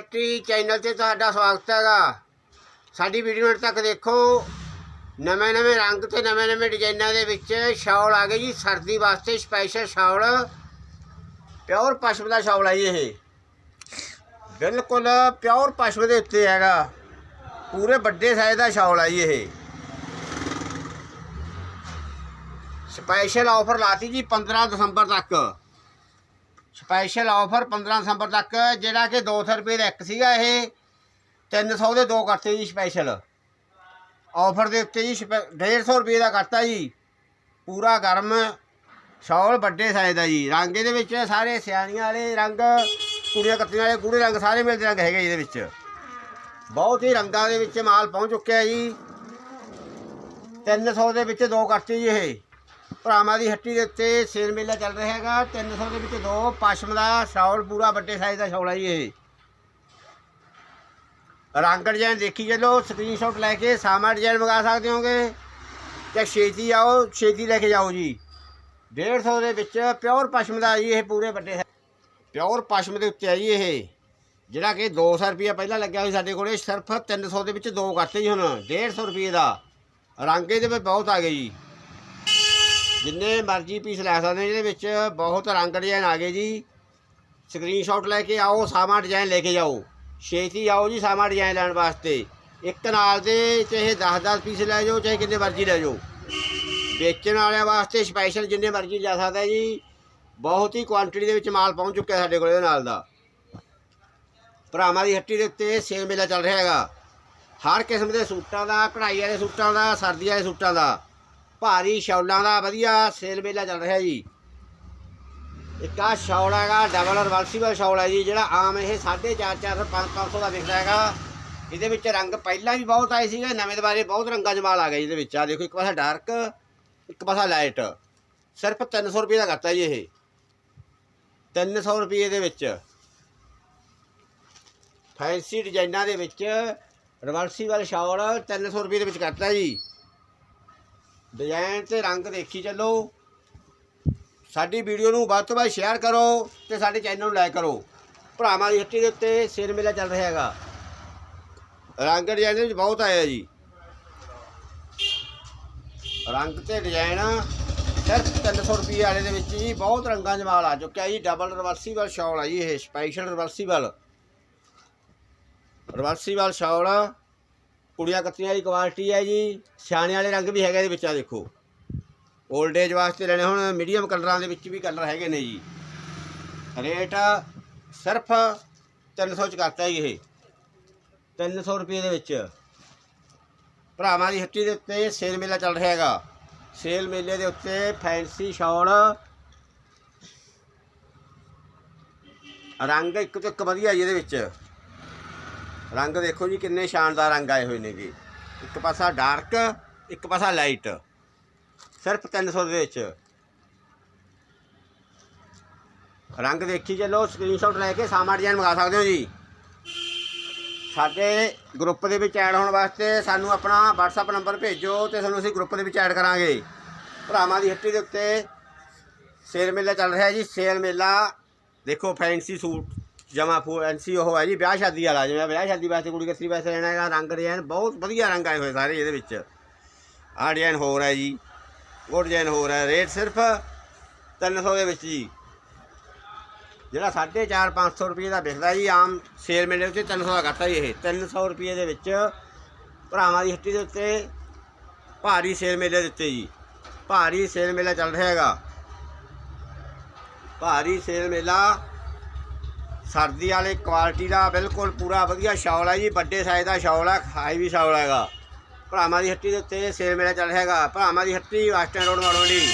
ਦੀ channel ਤੇ ਤੁਹਾਡਾ ਸਵਾਗਤ ਹੈਗਾ। ਸਾਡੀ ਵੀਡੀਓ ਅੰਤ ਤੱਕ ਦੇਖੋ। ਨਵੇਂ ਨਵੇਂ ਰੰਗ ਤੇ ਨਵੇਂ ਨਵੇਂ ਡਿਜ਼ਾਈਨਾਂ ਦੇ ਵਿੱਚ ਸ਼ਾਲ ਆ ਗਏ ਜੀ। ਸਰਦੀ ਵਾਸਤੇ ਸਪੈਸ਼ਲ ਸ਼ਾਲ। ਪਿਓਰ ਪਸ਼ਮ ਦਾ ਸ਼ਾਲ ਹੈ ਜੀ ਇਹ। ਬਿਲਕੁਲ ਪਿਓਰ ਪਸ਼ਮ ਦੇ ਉੱਤੇ ਹੈਗਾ। ਪੂਰੇ ਵੱਡੇ ਸਾਈਜ਼ ਦਾ ਸ਼ਾਲ ਹੈ ਜੀ ਇਹ। ਸਪੈਸ਼ਲ ਆਫਰ ਲਾਤੀ ਜੀ 15 ਦਸੰਬਰ ਤੱਕ। ਸਪੈਸ਼ਲ ਆਫਰ 15 ਦਸੰਬਰ ਤੱਕ, ਜਿਹੜਾ ਕਿ 200 ਰੁਪਏ ਦਾ ਇੱਕ ਸੀਗਾ ਇਹ। 300 ਦੇ ਦੋ ਕਰਤੇ ਜੀ ਸਪੈਸ਼ਲ। ਆਫਰ ਦੇ ਉੱਤੇ ਜੀ ਸਪੈ- 150 ਰੁਪਏ ਦਾ ਕਰਤਾ ਜੀ। ਪੂਰਾ ਗਰਮ ਸ਼ਾਲ, ਵੱਡੇ ਸਾਈਜ਼ ਦਾ ਜੀ। ਰੰਗ ਇਹਦੇ ਵਿੱਚ ਸਾਰੇ ਸਿਆਣੀਆਂ ਵਾਲੇ ਰੰਗ, ਕੁੜੀਆਂ ਕੱਤੀਆਂ ਵਾਲੇ ਗੂੜੇ ਰੰਗ ਸਾਰੇ ਮਿਲਦੇ ਰੰਗ ਹੈਗੇ ਇਹਦੇ ਵਿੱਚ। ਬਹੁਤ ਹੀ ਰੰਗਾਂ ਦੇ ਵਿੱਚ ਮਾਲ ਪਹੁੰਚ ਚੁੱਕਿਆ ਜੀ। 300 ਦੇ ਵਿੱਚ ਦੋ ਕਰਤੇ ਜੀ ਇਹ। ਭਰਾਵਾਂ ਦੀ ਹੱਟੀ ਦੇ ਉੱਤੇ ਸੇਲ ਮੇਲਾ ਚੱਲ ਰਿਹਾ ਹੈਗਾ। 300 ਦੇ ਵਿੱਚ ਦੋ, ਪਸ਼ਮ ਦਾ ਸ਼ਾਲ, ਪੂਰਾ ਵੱਡੇ ਸਾਈਜ਼ ਦਾ ਸ਼ਾਲ ਹੈ ਜੀ ਇਹ। ਰੰਗ ਡਿਜ਼ਾਈਨ ਦੇਖੀ ਚੱਲੋ ਸਕਰੀਨਸ਼ਾਟ ਲੈ ਕੇ ਸਾਮਾ ਡਿਜ਼ਾਈਨ ਮੰਗਾ ਸਕਦੇ ਹੋਗੇ ਤੇ ਛੇਤੀ ਆਓ, ਛੇਤੀ ਲੈ ਕੇ ਜਾਓ ਜੀ। 150 ਦੇ ਵਿੱਚ ਪਿਓਰ ਪਸ਼ਮ ਦਾ ਜੀ ਇਹ ਪੂਰੇ ਵੱਡੇ ਪਿਓਰ ਪਸ਼ਮ ਦੇ ਉੱਤੇ ਆ ਜੀ ਇਹ। ਜਿਹੜਾ ਕਿ 200 ਰੁਪਏ ਪਹਿਲਾਂ ਲੱਗਿਆ ਸੀ ਸਾਡੇ ਕੋਲੇ, ਸਿਰਫ 300 ਦੇ ਵਿੱਚ ਦੋ ਕਰਤੇ ਜੀ ਹੁਣ 150 ਰੁਪਏ ਦਾ। ਰੰਗ ਇਹਦੇ ਵਿੱਚ ਬਹੁਤ ਆ ਗਏ ਜੀ। ਜਿੰਨੇ ਮਰਜ਼ੀ ਪੀਸ ਲੈ ਸਕਦੇ ਇਹਦੇ ਵਿੱਚ ਬਹੁਤ ਰੰਗ ਡਿਜ਼ਾਈਨ ਆ ਗਏ ਜੀ। ਸਕਰੀਨਸ਼ਾਟ ਲੈ ਕੇ ਆਓ ਸਾਮਾ ਡਿਜ਼ਾਈਨ ਲੈ ਕੇ ਜਾਓ। ਛੇਤੀ ਆਓ ਜੀ ਸਾਮਾ ਡਿਜ਼ਾਈਨ ਲੈਣ ਵਾਸਤੇ। ਇੱਕ ਨਾਲ ਦੇ ਚਾਹੇ 10-10 ਪੀਸ ਲੈ ਜਾਓ, ਚਾਹੇ ਕਿੰਨੇ ਮਰਜ਼ੀ ਲੈ ਜਾਓ। ਵੇਚਣ ਵਾਲਿਆਂ ਵਾਸਤੇ ਸਪੈਸ਼ਲ ਜਿੰਨੇ ਮਰਜ਼ੀ ਲੈ ਸਕਦਾ ਜੀ। ਬਹੁਤ ਹੀ ਕੁਆਂਟੀਟੀ ਦੇ ਵਿੱਚ ਮਾਲ ਪਹੁੰਚ ਚੁੱਕਿਆ ਸਾਡੇ ਕੋਲ ਇਹਦੇ ਨਾਲ ਦਾ। ਭਰਾਵਾਂ ਦੀ ਹੱਟੀ ਦੇ ਉੱਤੇ ਸੇਲ ਮੇਲਾ ਚੱਲ ਰਿਹਾ ਹੈਗਾ। ਹਰ ਕਿਸਮ ਦੇ ਸੂਟਾਂ ਦਾ, ਕਢਾਈ ਵਾਲੇ ਸੂਟਾਂ ਦਾ ਸਰਦੀ ਵਾਲੇ ਸੂਟਾਂ ਦਾ। ਭਾਰੀ ਸ਼ੌਲਾਂ ਦਾ ਵਧੀਆ ਸੇਲ ਮੇਲਾ ਚੱਲ ਰਿਹਾ ਜੀ। ਇੱਕ ਆ ਸ਼ੌਲ ਹੈਗਾ ਡਬਲ ਰਿਵਰਸੀਬਲ ਸ਼ੌਲ ਹੈ ਜੀ, ਜਿਹੜਾ ਆਮ ਇਹ 450 400 500 ਦਾ ਵਿਕਦਾ ਹੈਗਾ। ਇਹਦੇ ਵਿੱਚ ਰੰਗ ਪਹਿਲਾਂ ਵੀ ਬਹੁਤ ਆਏ ਸੀਗੇ, ਨਵੇਂ ਦੁਬਾਰੇ ਬਹੁਤ ਰੰਗਾਂ ਜਮਾਲ ਆ ਗਿਆ ਜੀ ਇਹਦੇ ਵਿੱਚ। ਆ ਦੇਖੋ ਇੱਕ ਪਾਸਾ ਡਾਰਕ ਇੱਕ ਪਾਸਾ ਲਾਈਟ ਸਿਰਫ 300 ਰੁਪਏ ਦਾ ਕਰਤਾ ਜੀ ਇਹ। 300 ਰੁਪਏ ਦੇ ਵਿੱਚ। ਫੈਂਸੀ ਡਿਜ਼ਾਈਨਾਂ ਦੇ ਵਿੱਚ ਰਿਵਰਸੀਬਲ ਸ਼ਾਲ 300 ਰੁਪਏ ਦੇ ਵਿੱਚ ਕਰਤਾ ਜੀ। ਡਿਜ਼ਾਈਨ ਤੇ ਰੰਗ ਦੇਖੀ ਚੱਲੋ। ਸਾਡੀ ਵੀਡੀਓ ਨੂੰ ਵੱਧ ਤੋਂ ਵੱਧ ਸ਼ੇਅਰ ਕਰੋ ਤੇ ਸਾਡੇ ਚੈਨਲ ਨੂੰ ਲਾਈਕ ਕਰੋ। ਭਰਾਵਾਂ ਦੀ ਹੱਟੀ ਦੇ ਉੱਤੇ ਸਿਰ ਮੇਲਾ ਚੱਲ ਰਿਹਾ ਹੈਗਾ। ਰੰਗ ਡਿਜ਼ਾਈਨ ਵਿੱਚ ਬਹੁਤ ਆਇਆ ਜੀ। ਰੰਗ ਤੇ ਡਿਜ਼ਾਈਨ ਸਿਰਫ 300 ਰੁਪਏ ਵਾਲੇ ਦੇ ਵਿੱਚ ਜੀ, ਬਹੁਤ ਰੰਗਾਂ ਜਮਾਲ ਆ ਚੁੱਕਿਆ ਜੀ। ਡਬਲ ਰਿਵਰਸੀਬਲ ਸ਼ਾਲ ਆ ਜੀ ਇਹ, ਸਪੈਸ਼ਲ ਰਿਵਰਸੀਬਲ। ਰਿਵਰਸੀਬਲ ਸ਼ਾਲ ਕੁੜੀਆਂ ਕੱਤੀਆਂ ਦੀ ਕੁਆਲਿਟੀ ਹੈ ਜੀ। ਸਿਆਣੇ ਵਾਲੇ ਰੰਗ ਵੀ ਹੈਗੇ ਇਹਦੇ ਵਿੱਚ ਆ ਦੇਖੋ। 올ਡ ਏਜ ਵਾਸਤੇ ਲੈਣੇ ਹੁਣ ਮੀਡੀਅਮ ਕਲਰਾਂ ਦੇ ਵਿੱਚ ਵੀ ਕਲਰ ਹੈਗੇ ਨੇ ਜੀ। ਰੇਟ ਸਿਰਫ 300 ਚ ਕਰਤਾ ਜੀ ਇਹ। 300 ਰੁਪਏ ਦੇ ਵਿੱਚ। ਭਰਾਵਾਂ ਦੀ ਹੱਟੀ ਦੇ ਉੱਤੇ ਸੇਲ ਮੇਲਾ ਚੱਲ ਰਿਹਾ ਹੈਗਾ। ਸੇਲ ਮੇਲੇ ਦੇ ਉੱਤੇ ਫੈਂਸੀ ਸ਼ਾਲ ਰੰਗ ਇੱਕ ਤੋਂ ਇੱਕ ਵਧੀਆ ਜੀ ਇਹਦੇ ਵਿੱਚ। ਰੰਗ ਦੇਖੋ ਜੀ, ਕਿੰਨੇ ਸ਼ਾਨਦਾਰ ਰੰਗ ਆਏ ਹੋਏ ਨੇ ਜੀ। ਇੱਕ ਪਾਸਾ ਡਾਰਕ, ਇੱਕ ਪਾਸਾ ਲਾਈਟ। ਸਿਰਫ 300 ਦੇ ਵਿੱਚ। ਰੰਗ ਦੇਖੀ ਚੱਲੋ ਸਕਰੀਨਸ਼ਾਟ ਲੈ ਕੇ ਸਾਮਾ ਡਿਜ਼ਾਈਨ ਮੰਗਾ ਸਕਦੇ ਹੋ ਜੀ। ਸਾਡੇ ਗਰੁੱਪ ਦੇ ਵਿੱਚ ਐਡ ਹੋਣ ਵਾਸਤੇ ਸਾਨੂੰ ਆਪਣਾ WhatsApp ਨੰਬਰ ਭੇਜੋ ਤੇ ਤੁਹਾਨੂੰ ਅਸੀਂ ਗਰੁੱਪ ਦੇ ਵਿੱਚ ਐਡ ਕਰਾਂਗੇ। ਭਰਾਵਾਂ ਦੀ ਹੱਟੀ ਦੇ ਉੱਤੇ ਸੇਲ ਮੇਲਾ ਚੱਲ ਰਿਹਾ ਜੀ, ਸੇਲ ਮੇਲਾ। ਦੇਖੋ, ਫੈਂਸੀ ਸੂਟ। ਜਮਾ ਫੈਂਸੀ ਉਹ ਹੈ ਜੀ, ਵਿਆਹ ਸ਼ਾਦੀ ਵਾਲਾ, ਜਿਵੇਂ ਵਿਆਹ ਸ਼ਾਦੀ ਵਾਸਤੇ ਕੁੜੀ ਕੱਸੀ ਵਾਸਤੇ ਲੈਣਾ ਹੈਗਾ, ਰੰਗ ਡਿਜ਼ਾਈਨ ਬਹੁਤ ਵਧੀਆ ਰੰਗ ਆਏ ਹੋਏ ਸਾਰੇ ਇਹਦੇ ਵਿੱਚ। ਆਹ ਡਿਜ਼ਾਈਨ ਹੋਰ ਹੈ ਜੀ, ਉਹ ਡਿਜ਼ਾਈਨ ਹੋਰ ਹੈ ਰੇਟ ਸਿਰਫ 300 ਦੇ ਵਿੱਚ ਜੀ। ਜਿਹੜਾ 4.5 500 ਰੁਪਏ ਦਾ ਵਿਕਦਾ ਜੀ, ਆਮ ਸੇਲ ਮੇਲੇ ਉੱਤੇ 300 ਦਾ ਕਰਤਾ ਜੀ ਇਹ। 300 ਰੁਪਏ ਦੇ ਵਿੱਚ ਭਰਾਵਾਂ ਦੀ ਹੱਟੀ ਦੇ ਉੱਤੇ ਭਾਰੀ ਸੇਲ ਮੇਲੇ ਦੇ ਉੱਤੇ ਜੀ। ਭਾਰੀ ਸੇਲ ਮੇਲਾ ਚੱਲ ਰਿਹਾ ਹੈਗਾ। ਭਾਰੀ ਸੇਲ ਮੇਲਾ ਸਰਦੀ ਵਾਲੇ ਕੁਆਲਿਟੀ ਦਾ ਬਿਲਕੁਲ ਪੂਰਾ ਵਧੀਆ ਸ਼ਾਲ ਹੈ ਜੀ, ਵੱਡੇ ਸਾਈਜ਼ ਦਾ ਸ਼ਾਲ ਹੈ ਹਾਈ ਵੀ ਸ਼ਾਲ ਹੈਗਾ। ਭਰਾਵਾਂ ਦੀ ਹੱਟੀ ਦੇ ਉੱਤੇ ਸੇਲ ਮੇਲਾ ਚੱਲ ਰਿਹਾ ਹੈਗਾ। ਭਰਾਵਾਂ ਦੀ ਹੱਟੀ ਵੈਸਟਰਨ ਰੋਡ ਮੜੋਲੀ